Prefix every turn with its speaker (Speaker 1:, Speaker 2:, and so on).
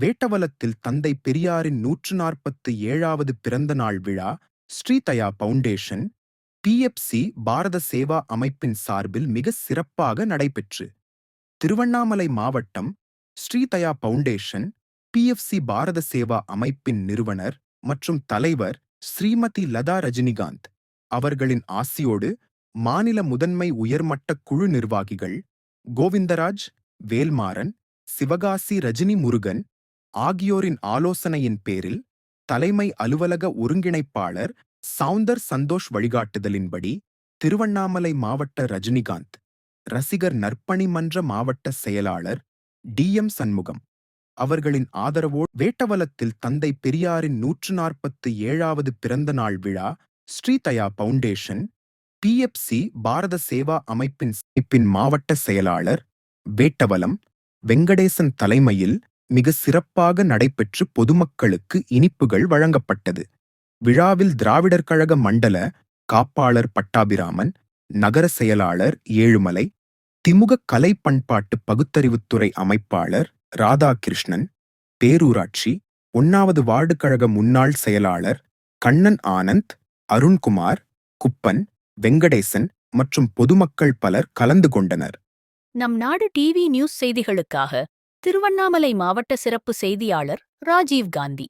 Speaker 1: வேட்டவலத்தில் தந்தை பெரியாரின் நூற்று நாற்பத்து ஏழாவது பிறந்த நாள் விழா ஸ்ரீதயா பவுண்டேஷன் பிஎஃப்சி பாரத சேவா அமைப்பின் சார்பில் மிக சிறப்பாக நடைபெற்று திருவண்ணாமலை மாவட்டம் ஸ்ரீதயா பவுண்டேஷன் பிஎஃப்சி பாரத சேவா அமைப்பின் நிறுவனர் மற்றும் தலைவர் ஸ்ரீமதி லதா ரஜினிகாந்த் அவர்களின் ஆசியோடு மாநில முதன்மை உயர்மட்ட குழு நிர்வாகிகள் கோவிந்தராஜ் வேல்மாறன் சிவகாசி ரஜினி முருகன் ஆகியோரின் ஆலோசனையின் பேரில் தலைமை அலுவலக ஒருங்கிணைப்பாளர் சவுந்தர் சந்தோஷ் வழிகாட்டுதலின்படி திருவண்ணாமலை மாவட்ட ரஜினிகாந்த் ரசிகர் நற்பணி மன்ற மாவட்ட செயலாளர் டி எம் சண்முகம். அவர்களின் ஆதரவோடு வேட்டவலத்தில் தந்தை பெரியாரின் நூற்று நாற்பத்து ஏழாவது பிறந்த நாள் விழா ஸ்ரீதயா பவுண்டேஷன் பிஎஃப்சி பாரத சேவா அமைப்பின் அமைப்பின் மாவட்ட செயலாளர் வேட்டவலம் வெங்கடேசன் தலைமையில் மிக சிறப்பாக நடைபெற்று பொதுமக்களுக்கு இனிப்புகள் வழங்கப்பட்டது. விழாவில் திராவிடர் கழக மண்டல காப்பாளர் பட்டாபிராமன் நகர செயலாளர் ஏழுமலை திமுக கலை பண்பாட்டு பகுத்தறிவுத்துறை அமைப்பாளர் ராதாகிருஷ்ணன் பேரூராட்சி ஒன்னாவது வார்டு கழக முன்னாள் செயலாளர் கண்ணன் ஆனந்த் அருண்குமார் குப்பன் வெங்கடேசன் மற்றும் பொதுமக்கள் பலர் கலந்து கொண்டனர்.
Speaker 2: நம் நாடு டிவி நியூஸ் செய்திகளுக்காக திருவண்ணாமலை மாவட்ட சிறப்பு செய்தியாளர் ராஜீவ் காந்தி.